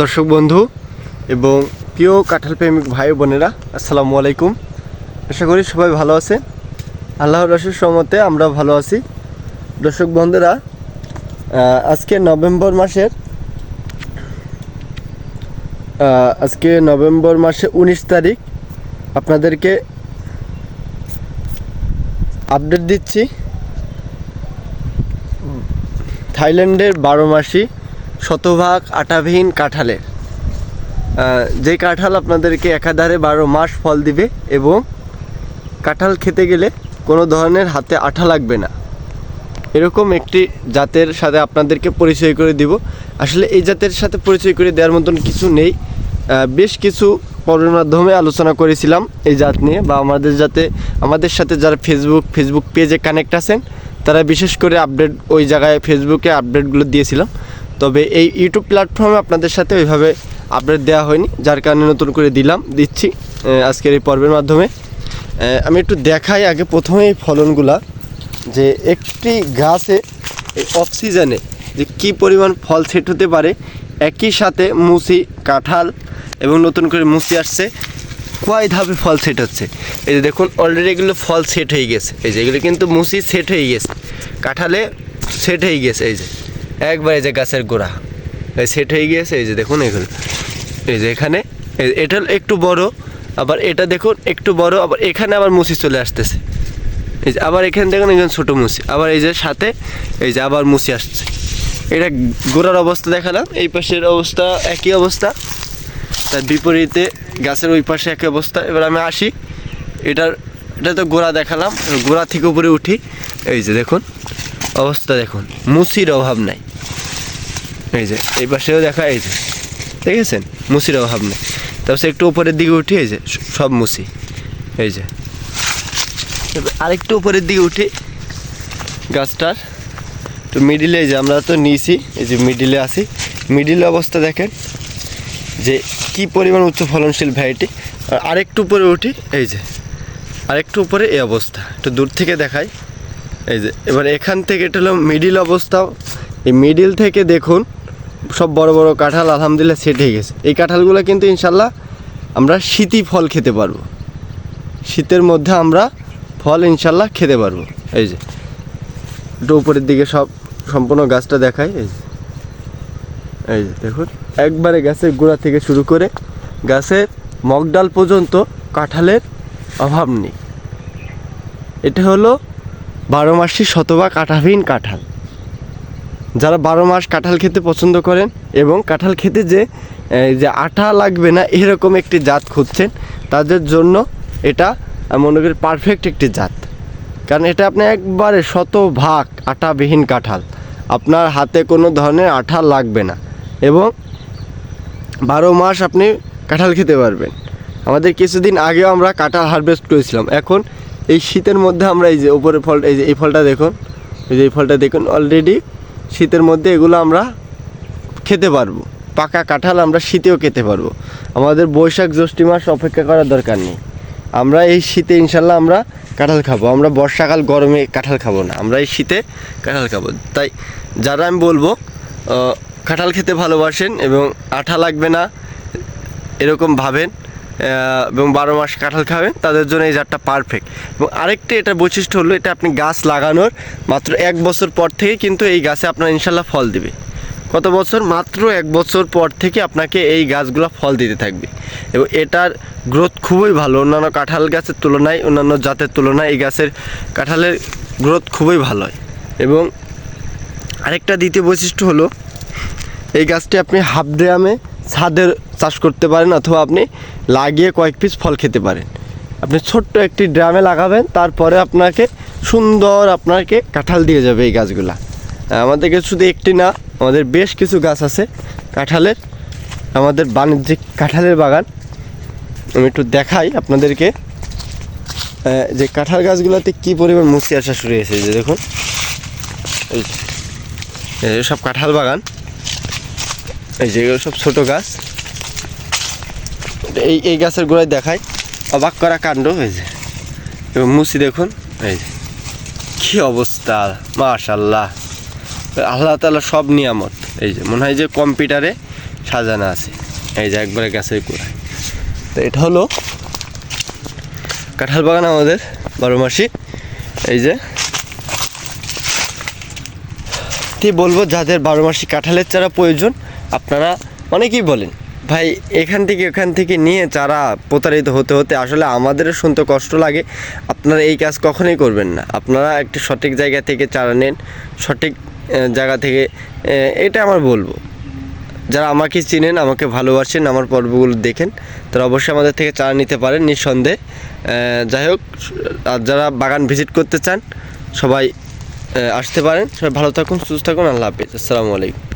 দর্শক বন্ধু এবং প্রিয় কাঁঠাল প্রেমিক ভাই বোনেরা, আসসালামু আলাইকুম। আশা করি সবাই ভালো আছে। আল্লাহর রসের সমতে আমরা ভালো আছি। দর্শক বন্ধুরা আজকে নভেম্বর মাসের আজকে নভেম্বর মাসে উনিশ তারিখ। আপনাদেরকে আপডেট দিচ্ছি। থাইল্যান্ডের বারো মাসি শতভাগ আটাবিহীন কাঁঠালের যে কাঁঠাল আপনাদেরকে একাধারে বারো মাস ফল দিবে এবং কাঁঠাল খেতে গেলে কোনো ধরনের হাতে আঠা লাগবে না। এরকম একটি জাতের সাথে আপনাদেরকে পরিচয় করে দিব। আসলে এই জাতের সাথে পরিচয় করে দেওয়ার মতন কিছু নেই। বেশ কিছু পর্বের মাধ্যমে আলোচনা করেছিলাম এই জাত নিয়ে বা আমাদের যাতে আমাদের সাথে যারা ফেসবুক ফেসবুক পেজে কানেক্ট আছেন, তারা বিশেষ করে আপডেট ওই জায়গায় ফেসবুকে আপডেটগুলো দিয়েছিলাম। তবে এই ইউটিউব প্ল্যাটফর্মে আপনাদের সাথে ওইভাবে আপডেট দেওয়া হয়নি, যার কারণে নতুন করে দিলাম, দিচ্ছি আজকের এই পর্বের মাধ্যমে। আমি একটু দেখাই আগে প্রথমে এই ফলনগুলা, যে একটি গাছে এই অক্সিজেনে যে কি পরিমাণ ফল সেট হতে পারে, একই সাথে মুসি, কাঁঠাল এবং নতুন করে মুসি আসছে, কয় ধাপে ফল সেট হচ্ছে? এই যে দেখুন অলরেডি এগুলো ফল সেট হয়ে গেছে। এই যে এগুলো কিন্তু মুসি সেট হয়ে গেছে, কাঁঠালে সেট হয়ে গেছে, এই যে। একবার এই যে গাছের গোড়া। এই সেট হয়ে গিয়েছে, এই যে দেখুন এগুলো। এই যে এখানে এটা একটু বড়, আবার এটা দেখুন একটু বড়, আবার এখানে আবার মুসি চলে আসতেছে। এই যে আবার এখানে দেখুন একজন ছোটো মুসি, আবার এই যে সাথে, এই যে আবার মুসি আসছে। এটা গোড়ার অবস্থা দেখালাম, এই পাশের অবস্থা একই অবস্থা। তার বিপরীতে গাছের ওই পাশে একই অবস্থা। এবার আমি আসি, এটার, এটা তো গোড়া দেখালাম, গোড়া থেকে উপরে উঠি। এই যে দেখুন অবস্থা দেখুন, মুসির অভাব নাই। এই যে, এই পাশেও দেখা, এই যে ঠিক দেখেছেন? মুসির অভাব নেই। তারপর একটু উপরের দিকে উঠি, এই যে সব মুসি। এই যে আরেকটু উপরের দিকে উঠি, গাছটার, তো মিডিলে যে আমরা তো নিয়েছি, এই যে মিডিলে আসি মিডিলে অবস্থা দেখেন, যে কি পরিমাণ উচ্চ ফলনশীল ভ্যারাইটি। আর আরেকটু উপরে উঠি, এই যে, আরেকটু উপরে এই অবস্থা। একটু দূর থেকে দেখাই। এই যে, এবার এখান থেকে এটা হলো মিডিল অবস্থাও। এই মিডিল থেকে দেখুন, সব বড় বড় কাঁঠাল আলহামদুলিল্লাহ সেট গেছে। এই কাঁঠালগুলো কিন্তু ইনশাল্লাহ আমরা শীতই ফল খেতে পারব। শীতের মধ্যে আমরা ফল ইনশাল্লাহ খেতে পারব। এই যে, একটু উপরের দিকে সব সম্পূর্ণ গাছটা দেখাই। এই যে এই যে, দেখুন, একবারে গাছের গোড়া থেকে শুরু করে গাছের মগডাল পর্যন্ত কাঁঠালের অভাব নেই। এটা হলো বারো মাসি শতভাগ আঠাবিহীন কাঁঠাল। যারা বারো মাস কাঁঠাল খেতে পছন্দ করেন এবং কাঁঠাল খেতে যে যে আঠা লাগবে না, এরকম একটি জাত খুঁজছেন, তাদের জন্য এটা মনে করি পারফেক্ট একটি জাত। কারণ এটা আপনি একবারে শতভাগ আটাবিহীন কাঁঠাল। আপনার হাতে কোনো ধরনের আঠা লাগবে না। এবং বারো মাস আপনি কাঁঠাল খেতে পারবেন। আমাদের কিছুদিন আগেও আমরা কাঁঠাল হারভেস্ট করেছিলাম। এখন এই শীতের মধ্যে আমরা এই যে উপরে ফল, এই যে এই ফলটা দেখুন, এই যে এই ফলটা দেখুন অলরেডি শীতের মধ্যে এগুলো আমরা খেতে পারব। পাকা কাঁঠাল আমরা শীতেও খেতে পারব। আমাদের বৈশাখ জ্যৈষ্ঠ মাস অপেক্ষা করার দরকার নেই। আমরা এই শীতে ইনশাল্লাহ আমরা কাঁঠাল খাব। আমরা বর্ষাকাল গরমে কাঁঠাল খাব না। আমরা এই শীতে কাঁঠাল খাব। তাই যারা আমি বলব কাঁঠাল খেতে ভালোবাসেন এবং আঠা লাগবে না, এরকম ভাবেন। এবং বারো মাস কাঁঠাল খাবেন, তাদের জন্য এই জাতটা পারফেক্ট এবং আরেকটি এটা বৈশিষ্ট্য হলো, এটা আপনি গাছ লাগানোর মাত্র এক বছর পর থেকে কিন্তু এই গাছে আপনার ইনশাল্লাহ ফল দিবে। কত বছর? মাত্র এক বছর পর থেকে আপনাকে এই গাছগুলো ফল দিতে থাকবে। এবং এটার গ্রোথ খুবই ভালো। অন্যান্য কাঁঠাল গাছের তুলনায়, অন্যান্য জাতের তুলনায় এই গাছের কাঁঠালের গ্রোথ খুবই ভালো হয়। এবং আরেকটা দ্বিতীয় বৈশিষ্ট্য হলো, এই গাছটি আপনি হাফ ড্রামে ছাদের চাষ করতে পারেন অথবা আপনি লাগিয়ে কয়েক পিস ফল খেতে পারেন। আপনি ছোট্ট একটি ড্রামে লাগাবেন, তারপরে আপনাকে সুন্দর আপনাকে কাঁঠাল দিয়ে যাবে এই গাছগুলা। আমাদের কাছে শুধু একটি না, আমাদের বেশ কিছু গাছ আছে কাঁঠালের। আমাদের বাণিজ্যিক কাঁঠালের বাগান। আমি একটু দেখাই আপনাদেরকে যে কাঁঠাল গাছগুলোতে কী পরিমাণ মুচি আসা শুরু হয়েছে যে দেখুন। এই সব কাঁঠাল বাগান। এই যে এগুলো সব ছোট গাছ। এই এই গাছের গোড়ায় দেখায় অবাক করা কাণ্ড হয়েছে এবং মুসি দেখুন, এই যে। কী অবস্থা মাশাল্লাহ আল্লাহ তালা সব নিয়ামত, এই যে। মনে হয় যে কম্পিউটারে সাজানো আছে। এই যে একবারে গাছের গোড়ায়। তো এটা হলো কাঁঠাল বাগান আমাদের, বারো মাসি। এই যে। কি বলব, যাদের বারো মাসি কাঁঠালের চারা প্রয়োজন, আপনারা অনেকেই বলেন, ভাই, এখান থেকে ওখান থেকে নিয়ে চারা প্রতারিত হতে হতে আসলে আমাদেরও শুনতে কষ্ট লাগে। আপনারা এই কাজ কখনোই করবেন না। আপনারা একটি সঠিক জায়গা থেকে চারা নেন, সঠিক জায়গা থেকে এটা আমার বলব। যারা আমাকে চিনেন, আমাকে ভালোবাসেন, আমার পর্বগুলো দেখেন, তারা অবশ্যই আমাদের থেকে চারা নিতে পারেন, নিঃসন্দেহে। যাই হোক, আর যারা বাগান ভিজিট করতে চান, সবাই আসতে পারেন। সবাই ভালো থাকুন সুস্থ থাকুন আল্লাহ হাফিজ। আসসালামু আলাইকুম।